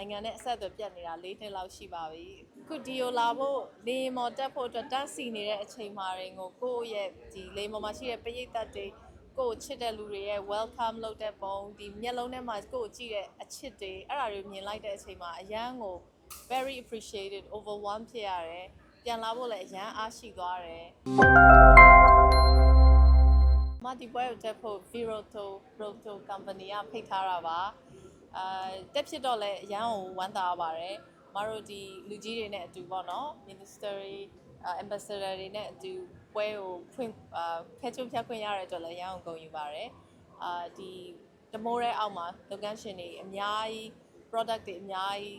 နိုင်ငံနဲ့အဆက်အသွယ်ပြတ်နေတာ၄နှစ်လောက်ရှိပါပြီအခုဒီကိုလာဖို့လေမော်တက်ဖို့အတွက်တန်းစီနေတဲ့အချိန်မှာရင်ကိုကိုယ့်ရဲ့ဒီလေမော်မှာရှိတဲ့ပရိသတ်တွေကိုယ့်ကိုချစ်တဲ့လူတွေရဲ့ welcome လုပ်တဲ့ပုံဒီမျက်လုံးထဲမှာကိုယ့်ကိုကြည့်တဲ့အချစ်တွေအဲ့ဒါတွေမြင်လိုက်တဲ့အချိန်မှာအရန်ကို very appreciated overwhelmed ဖြစ်ရတယ်ပြန်လာဖို့လည်းအရန်အားရှိသွားတယ်မဒီပွဲကိုတက်ဖို့ Viroto Proto Company ကဖိတ်ထားတာပါ အာတက်ဖြစ်တော့လဲအရန်ကိုဝမ်းသာရပါတယ်မတို့ဒီလူကြီးတွေနဲ့အတူပေါ့နော် Minister တွေ Ambassador တွေနဲ့အတူပွဲကိုဖွင့်အာဖဲချုံဖြတ်ခွင့်ရတဲ့အတွက်လည်းအရန်ကိုဂုဏ်ယူပါတယ်အာဒီတမိုးရဲအောက်မှာလုပ်ငန်းရှင်တွေအများကြီး product တွေအများကြီး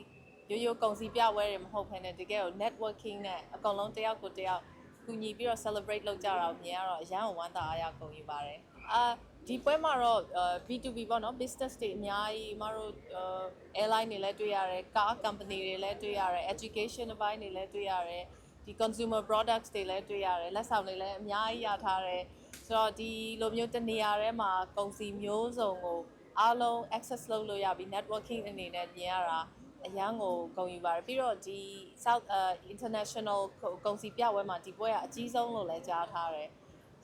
ရိုးရိုးကုန်စည်ပြပွဲတွေမဟုတ်ဘဲနဲ့တကယ်ကို networking နဲ့အကုန်လုံးတယောက်ကိုတယောက်ကူညီပြီးတော့ celebrate လုပ်ကြတာကိုမြင်ရတော့အရန်ကိုဝမ်းသာအားရကုန်ယူပါတယ်အာ ဒီပွဲမှာတော့အာ B2B ပေါ့နော် business တွေအများကြီးမတို့အာ airline တွေလည်းတွေ့ရတယ် car company တွေလည်းတွေ့ရတယ် education အပိုင်းတွေလည်းတွေ့ရတယ်ဒီ consumer products တွေလည်းတွေ့ရတယ်လက်ဆောင်တွေလည်းအများကြီးရထားတယ်ဆိုတော့ဒီလိုမျိုးတနေရာထဲမှာကုန်စည်မျိုးစုံကိုအားလုံး access လုပ်လို့ရပြီး networking အနေနဲ့မြင်ရတာအရန်ကိုဂုဏ်ယူပါတယ်ပြီးတော့ဒီ South uh, International ကုန်စည်ပြပွဲမှာဒီပွဲကအကြီးဆုံးလို့လည်းကြားထားတယ်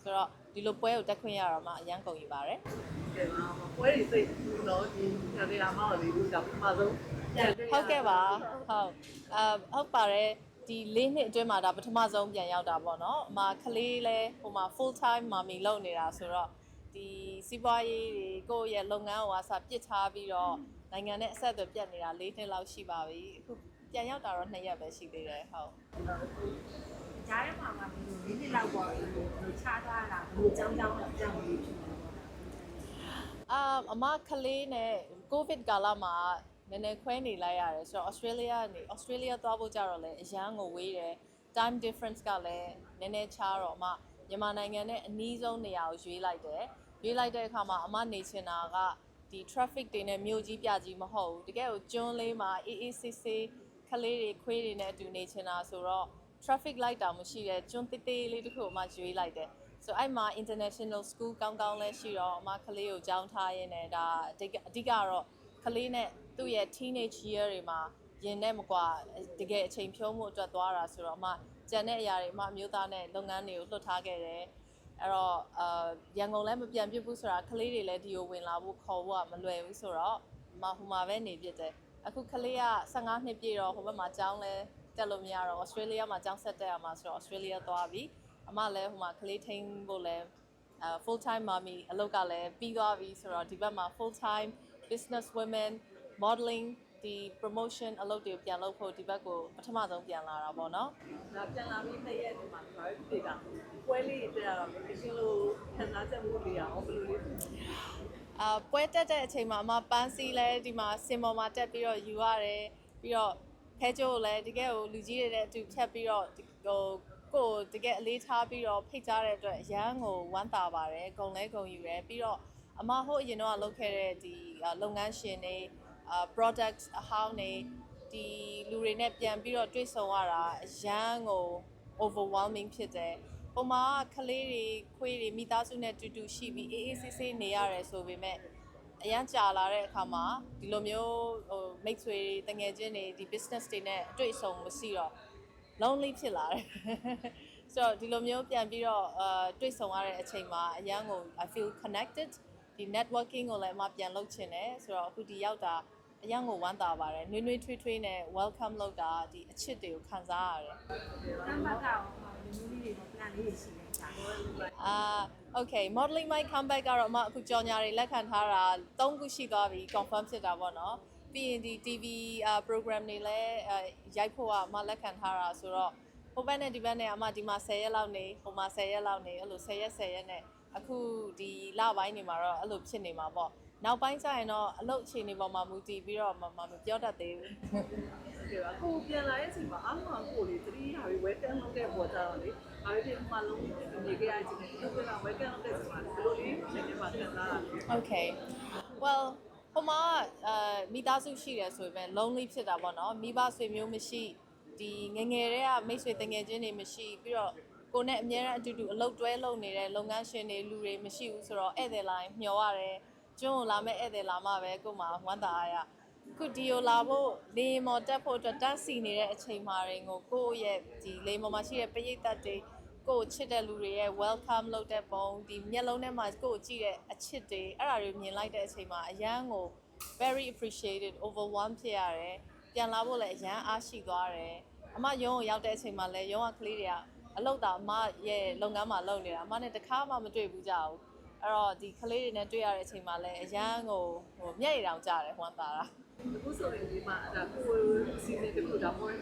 ဆိုတော့ ဒီလိုပွဲကိုတက်ခွင့်ရတော့မှအရန်ဂုဏ်ယူပါတယ်ကဲပါပွဲတွေစိတ်တော့ဒီညနေလာမှလည်းဒီကပထမဆုံးပြန်တွေ့ရဟုတ်ကဲ့ပါဟုတ်အဟုတ်ပါတယ်ဒီလေးနှစ်အတွင်းမှာဒါပထမဆုံးပြန်ရောက်တာပေါ့နော်အမကလေးလဲဟိုမှာ full time မာမီလုပ်နေတာဆိုတော့ဒီစီးပွားရေးတွေကိုယ့်ရဲ့လုပ်ငန်းကိုအစားပစ်ထားပြီးတော့နိုင်ငံနဲ့အဆက်အသွယ်ပြတ်နေတာ၄နှစ်လောက်ရှိပါပြီအခုပြန်ရောက်တာတော့2ရက်ပဲရှိသေးတယ်ဟုတ် ကြားထဲမှာကဘယ်လိုလေးနှစ်လောက်ပေါ့ဒီလိုချသွားတာဘယ်လိုကြောင်းကြောင်းကြောင်းလေးဖြစ်နေလဲအာအမကလေးနဲ့ကိုဗစ်ကာလမှာနည်းနည်းခွဲနေလိုက်ရတယ်ဆိုတော့ Australia ကနေ Australia သွားဖို့ကြတော့လေအရန်ကိုဝေးတယ် time difference ကလည်းနည်းနည်းခြားတော့အမမြန်မာနိုင်ငံနဲ့အနီးဆုံးနေရာကိုရွေးလိုက်တယ်ရွေးလိုက်တဲ့အခါမှာအမနေချင်တာကဒီ traffic တွေနဲ့မြို့ကြီးပြကြီးမဟုတ်ဘူးတကယ်ကိုကျွန်းလေးမှာအေးအေးဆေးဆေးကလေးတွေခွေးတွေနဲ့အတူနေချင်တာဆိုတော့ traffic light တောင်မရှိတဲ့ကျွန်းသေးသေးလေးတစ်ခုကိုအမရွေးလိုက်တယ်ဆိုအဲ့မှာ international school ကောင်းကောင်းလဲရှိတော့အမကလေးကိုကြောင်းထားရင်းနဲ့ဒါအဓိကအဓိကတော့ကလေးနဲ့သူ့ရဲ့ teenage year တွေမှာရင်နဲ့မကွာတကယ်အချိန်ဖြုံးမှုအတွက်သွားတာဆိုတော့အမကြံတဲ့အရာတွေအမအမျိုးသားနဲ့လုပ်ငန်းတွေကိုလွတ်ထားခဲ့တယ်အဲ့တော့အာရန်ကုန်လည်းမပြန်ပြစ်ဘူးဆိုတာကလေးတွေလည်းဒီကိုဝင်လာဖို့ခေါ်ဖို့ကမလွယ်ဘူးဆိုတော့အမဟိုမှာပဲနေပြစ်တယ်အခုကလေးက15နှစ်ပြည့်တော့ဟိုဘက်မှာကျောင်းလဲ တက်လို့မရတော့ Australia မှာကျောင်းဆက်တက်ရမှာဆိုတော့ Australia သွားပြီအမလည်းဟိုမှာကလေးထိန်းဖို့လည်းအဲ full time mommy အလုပ်ကလည်းပြီးသွားပြီဆိုတော့ဒီဘက်မှာ full time business women modeling ဒီ promotion အလုပ်တွေကိုပြန်လုပ်ဖို့ဒီဘက်ကိုပထမဆုံးပြန်လာတာပေါ့နော်ဒါပြန်လာပြီးနှစ်ရက်ဒီမှာဘာဖြစ်တွေကပွဲလေးတွေတက်ရတော့မရှင်းလို့ခံစားချက်မှုတွေရောဘယ်လိုလေးအာပွဲတက်တဲ့အချိန်မှာအမပန်းစီလဲဒီမှာစင်ပေါ်မှာတက်ပြီးတော့ယူရတယ်ပြီးတော့ ဖဲကျိုးကိုလည်းတကယ်ကိုလူကြီးတွေနဲ့အတူဖြတ်ပြီးတော့ဟိုကိုယ်တကယ်အလေးထားပြီးတော့ဖိတ်ကြားတဲ့အတွက်အရန်ကိုဝမ်းသာပါတယ်ဂုံလဲဂုံယူတယ်ပြီးတော့အမဟုတ်အရင်တော့လုပ်ခဲ့တဲ့ဒီလုပ်ငန်းရှင်တွေအာ product အဟောင်းတွေဒီလူတွေနဲ့ပြန်ပြီးတော့တွေ့ဆုံရတာအရန်ကို overwhelming ဖြစ်တယ်။ပုံမှာကလေးတွေခွေးတွေမိသားစုနဲ့တူတူရှိပြီးအေးအေးဆေးဆေးနေရတယ်ဆိုပေမဲ့ အရန်ကြာလာတဲ့အခါမှာဒီလိုမျိုးဟိုမိတ်ဆွေတွေတငယ်ချင်းတွေဒီ business တွေနဲ့အတွေ့အဆုံမရှိတော့ lonely ဖြစ်လာတယ်။ဆိုတော့ဒီလိုမျိုးပြန်ပြီးတော့အာတွေ့ဆုံရတဲ့အချိန်မှာအရန်ကို I feel connected ဒီ networking ကိုလည်းအမပြန်လုပ်ချင်တယ်ဆိုတော့အခုဒီရောက်တာအရန်ကိုဝမ်းသာပါတယ်။နှွေးနှွေးထွေးထွေးနဲ့ welcome လုပ်တာဒီအချစ်တွေကိုခံစားရတယ်တမ်းဘက်ကရောလူမျိုးလေးတွေနဲ့ plan လေးတွေရှိနေကြတယ် အာ okay modeling my comeback ကတော့အမအခုကြော်ညာတွေလက်ခံထားတာ၃ခုရှိသွားပြီ confirm ဖြစ်တာပေါ့နော်ပြီးရင်ဒီ TV အာ program တွေလည်းအာရိုက်ဖို့ကအမလက်ခံထားတာဆိုတော့ဟိုဘက်နဲ့ဒီဘက်နဲ့အမဒီမှာ10ရက်လောက်နေဟိုမှာ10ရက်လောက်နေအဲ့လို10ရက်10ရက်နဲ့အခုဒီလပိုင်းနေမှာတော့အဲ့လိုဖြစ်နေမှာပေါ့နောက်ပိုင်းကျရင်တော့အလုပ်အခြေအနေပေါ်မှာမူတည်ပြီးတော့မမမပြောတတ်သေးဘူးကဲပါကိုပြန်လာတဲ့အချိန်မှာအားလုံးကိုလေတတိယဟာပြီးဝဲကန်လုပ်တဲ့ပေါ်ကြတော့လေ ဘာဖြစ်မှလုံးနေကြရချင်းဒီလိုကဝဲကန်လုပ်တဲ့ချိန်မှာဘယ်လိုလေးရှင်းနေပါခံစားရလဲ Okay. Well, ဟိုမှာအာမိသားစုရှိတယ်ဆိုပေမဲ့ lonely ဖြစ်တာပေါ့နော်မိဘဆွေမျိုးမရှိဒီငယ်ငယ်တည်းကမိတ်ဆွေတငယ်ချင်းတွေမရှိပြီးတော့ကိုနဲ့အများအားအတူတူအလုပ်တွဲလုပ်နေတဲ့လုပ်ငန်းရှင်တွေလူတွေမရှိဘူးဆိုတော့ဧည့်သည်လိုင်းမျှော်ရတယ်ကျွန်းကိုလာမဲ့ဧည့်သည်လာမှပဲကို့မှာဝမ်းသာရရခုဒီယိုလာဖို့လေယာဉ်မော်တက်ဖို့အတွက်တက်စီနေတဲ့အချိန်မှာရင်ကိုကိုယ့်ရဲ့ဒီလေယာဉ်မော်မှာရှိတဲ့ပရိသတ်တွေ ကိုယ့်ကိုချစ်တဲ့လူတွေရဲ့ welcome လုပ်တဲ့ပုံဒီမျက်လုံးထဲမှာကိုယ့်ကိုကြည့်တဲ့အချစ်တွေအဲ့ဒါတွေမြင်လိုက်တဲ့အချိန်မှာအရန်ကို very appreciated overwhelm ဖြစ်ရတယ်ပြန်လာဖို့လည်းအရန်အားရှိသွားတယ်အမရုံးကိုရောက်တဲ့အချိန်မှာလည်းရုံးကကလေးတွေကအလုပ်တာအမရဲ့လုပ်ငန်းမှာလုပ်နေတာအမနဲ့တခါမှမတွေ့ဘူးကြဘူးအဲ့တော့ဒီကလေးတွေနဲ့တွေ့ရတဲ့အချိန်မှာလည်းအရန်ကိုဟိုမျက်ရည်တောင်ကျတယ်ဟွမ်းတာတာအခုဆိုရင်ဒီမှာဒါကိုစီစဉ်တစ်ခုဒါမော်ရယ်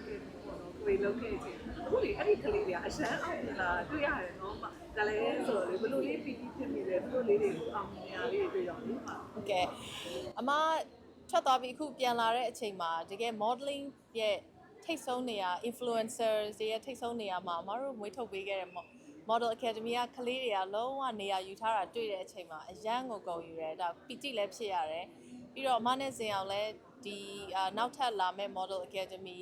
တွေလုပ်ခဲ့ခြင်းအခုလေအဲ့ဒီကလေးတွေကအရှမ်းအောင်လာတွေ့ရတယ်နော်မဒါလည်းဆိုတော့လေဘလို့လေးပီတိဖြစ်နေတယ်ဘလို့လေးတွေကိုအောင်မြင်ရလေးတွေ့တော့လေဟုတ်ကဲ့အမထွက်သွားပြီးအခုပြန်လာတဲ့အချိန်မှာတကယ် modeling ရဲ့ထိတ်ဆုံးနေရာ influencer တွေရဲ့ထိတ်ဆုံးနေရာမှာအမတို့မွေးထုတ်ပေးခဲ့တဲ့ Model Academy ကကလေးတွေကလုံးဝနေရာယူထားတာတွေ့တဲ့အချိန်မှာအယံကိုကုန်ယူရဲဒါပီတိလည်းဖြစ်ရတယ်ပြီးတော့အမနဲ့ဇင်အောင်လည်းဒီနောက်ထပ်လာမဲ့ Model Academy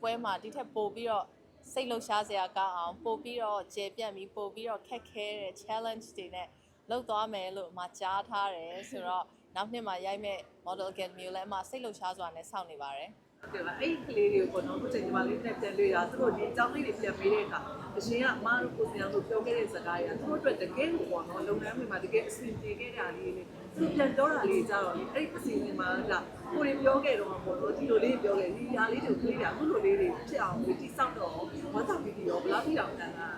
ပွဲမှာဒီထက်ပိုပြီးတော့စိတ်လှုပ်ရှားစရာကောင်းအောင်ပို့ပြီးတော့ကျေပြန့်ပြီးပို့ပြီးတော့ခက်ခဲတဲ့ challenge တွေနဲ့လောက်သွားမယ်လို့အမကြားထားတယ်ဆိုတော့နောက်နှစ်မှာရိုက်မဲ့ model academy ကိုလည်းအမစိတ်လှုပ်ရှားစွာနဲ့စောင့်နေပါတယ်ဟုတ်ကဲ့ပါအဲ့ဒီကလေးတွေကိုပေါ့နော်အခုချိန်ဒီမှာလေးနဲ့ပြန်တွေ့တာသူတို့ဒီအကြောင်းလေးတွေပြန်ပေးတဲ့အခါအရှင်ကအမားတို့ကိုစံအောင်လို့ပြောခဲ့တဲ့စကားတွေကသူတို့အတွက်တကယ်ကိုပေါ့နော်လုပ်ငန်းတွေမှာတကယ်အဆင်ပြေခဲ့တာလေးလေသူပြန်ပြောတာလေးကြတော့လေအဲ့ဒီအစီအစဉ်မှာက ကိုရီပြောခဲ့တော့ပေါ့နော်ဒီလိုလေးပြောခဲ့ဒီຢာလေးတွေကလေးတွေကအခုလိုလေးတွေဖြစ်အောင်ဒီတိစောက်တော့ဝါသာပီတီရောဘယ်လောက်ထိအောင်တန်တာ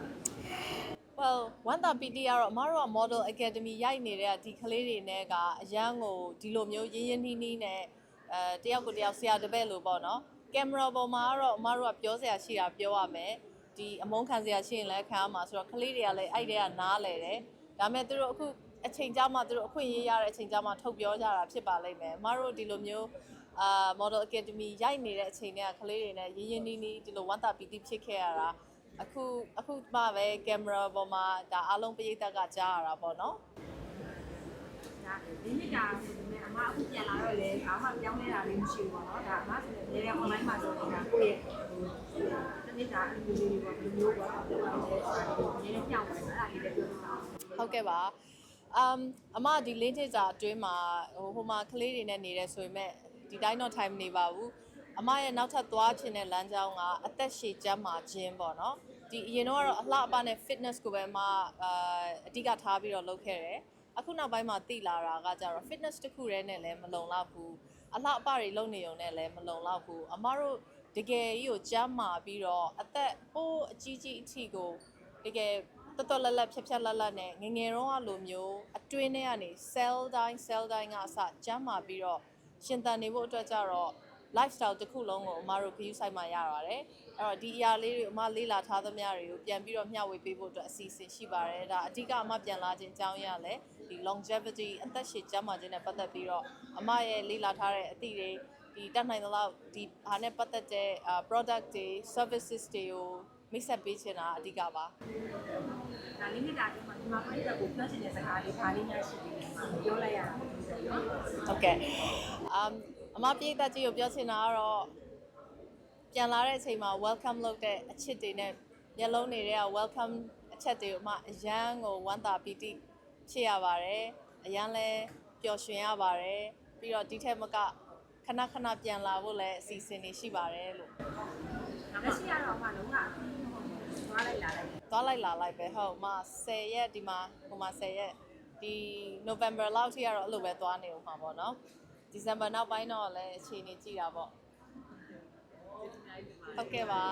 well 1 the PT ကတော့အမတို့က model academy ရိုက်နေတဲ့ဒီကလေးတွေနဲ့ကအရန်ကိုဒီလိုမျိုးရင်းရင်းနှီးနှီးနဲ့အဲတယောက်ကိုတယောက်ဆရာတပည့်လို့ပေါ့နော်ကင်မရာပေါ်မှာကတော့အမတို့ကပြောစရာရှိတာပြောရမယ်ဒီအမုန်းခံစရာရှိရင်လည်းခံရမှာဆိုတော့ကလေးတွေကလည်းအဲ့တဲ့ကနားလဲတယ်ဒါပေမဲ့သူတို့အခု အချိန်ကြာမှသူတို့အခွင့်အရေးရတဲ့အချိန်ကြာမှထုတ်ပြောကြတာဖြစ်ပါလိမ့်မယ်အမတို့ဒီလိုမျိုးအာ model academy ရိုက်နေတဲ့အချိန်တွေကကလေးတွေနဲ့ရင်းရင်းနှီးနှီးဒီလို1 the PT ဖြစ်ခဲ့ရတာအခုအခုမှပဲကင်မရာပေါ်မှာဒါအားလုံးပရိသတ်ကကြားရတာပေါ့နော်ဒါဒီနေ့ကဆိုပေမဲ့အမအခုပြန်လာတော့လေဘာမှပြောင်းလဲတာလေးမရှိဘူးပေါ့နော်ဒါအမဆိုလည်းနေရာ online မှာဆိုနေတာကိုယ့်ရဲ့ဟိုတနေ့တာအလူလေးတွေပေါ့ဒီလိုမျိုးပေါ့ပြောင်းလဲဆိုတာကိုနည်းနည်းပြောင်းတယ်အဲ့ဒါလေးလည်းပြောပြပါဟုတ်ကဲ့ပါ um အမဒီလင်းတစ်စာအတွင်းမှာဟိုဟိုမှာကလေးတွေနဲ့နေတယ်ဆိုပေမဲ့ဒီတိုင်းတော့ time နေပါဘူးအမရဲ့နောက်ထပ်သွားချင်တဲ့လမ်းကြောင်းကအသက်ရှည်ကျန်းမာခြင်းပေါ့နော်ဒီအရင်တော့ကတော့အလှအပနဲ့ fitness ကိုပဲအမအာအဓိကထားပြီးတော့လုပ်ခဲ့တယ်အခုနောက်ပိုင်းမှာသိလာတာကကြတော့ fitness တစ်ခုတည်းနဲ့လည်းမလုံလောက်ဘူးအလှအပတွေလုပ်နေုံနဲ့လည်းမလုံလောက်ဘူးအမတို့တကယ်ကြီးကိုကျန်းမာပြီးတော့အသက်ဟိုးအကြီးကြီးအထိကိုတကယ် တော်တော်လက်လက်ဖြတ်ဖြတ်လက်လက်နဲ့ငယ်ငယ်တော့အလိုမျိုးအတွင်းထဲကနေ cell တိုင်း cell တိုင်းကအစကျန်းမာပြီးတော့ရှင်သန်နေဖို့အတွက်ကြတော့ lifestyle တစ်ခုလုံးကိုအမတို့ခရီးဆိုင်မှာရပါတယ်အဲ့တော့ဒီအရာလေးတွေအမလေးလာထားသမျှတွေကိုပြန်ပြီးတော့မျှဝေပေးဖို့အတွက်အစီအစဉ်ရှိပါတယ်ဒါအဓိကအမပြန်လာခြင်းအကြောင်းရလဲဒီ longevity အသက်ရှည်ကျန်းမာခြင်းနဲ့ပတ်သက်ပြီးတော့အမရဲ့လေးလာထားတဲ့အသည့်တွေဒီတက်နိုင်သလောက်ဒီဟာနဲ့ပတ်သက်တဲ့ product တွေ services တွေကိုမိတ်ဆက်ပေးချင်တာအဓိကပါ ဒါလေးနေ့တာဒီမှာဒီမှာပြည့်တဲ့ကိုပြောချင်တဲ့စကားလေးဘာလေးများရှိသေးလဲပြောလိုက်ရတာပေါ့နော်ဟုတ်ကဲ့အမ်အမပြေးသက်ကြီးကိုပြောချင်တာကတော့ပြန်လာတဲ့အချိန်မှာ welcome လုပ်တဲ့အချစ်တွေနဲ့မျက်လုံးတွေက welcome အချက်တွေကိုအမအရန်ကိုဝမ်းသာပီတိဖြစ်ရပါတယ်အရန်လဲပျော်ရွှင်ရပါတယ်ပြီးတော့ဒီထက်မကခဏခဏပြန်လာဖို့လည်းအစီအစဉ်တွေရှိပါတယ်လို့လက်ရှိကတော့မှလုံးဝအပြီးမဟုတ်ဘူးသွားလိုက်လာလိုက် သွားလိုက်လာလိုက်ပဲဟုတ်မ10ရက်ဒီမှာဟိုမှာ10ရက်ဒီ November လောက်ထိကတော့အဲ့လိုပဲသွားနေဦးမှာပေါ့နော် December နောက်ပိုင်းတော့လည်းအခြေအနေကြည့်တာပေါ့ဟုတ်ကဲ့ပါ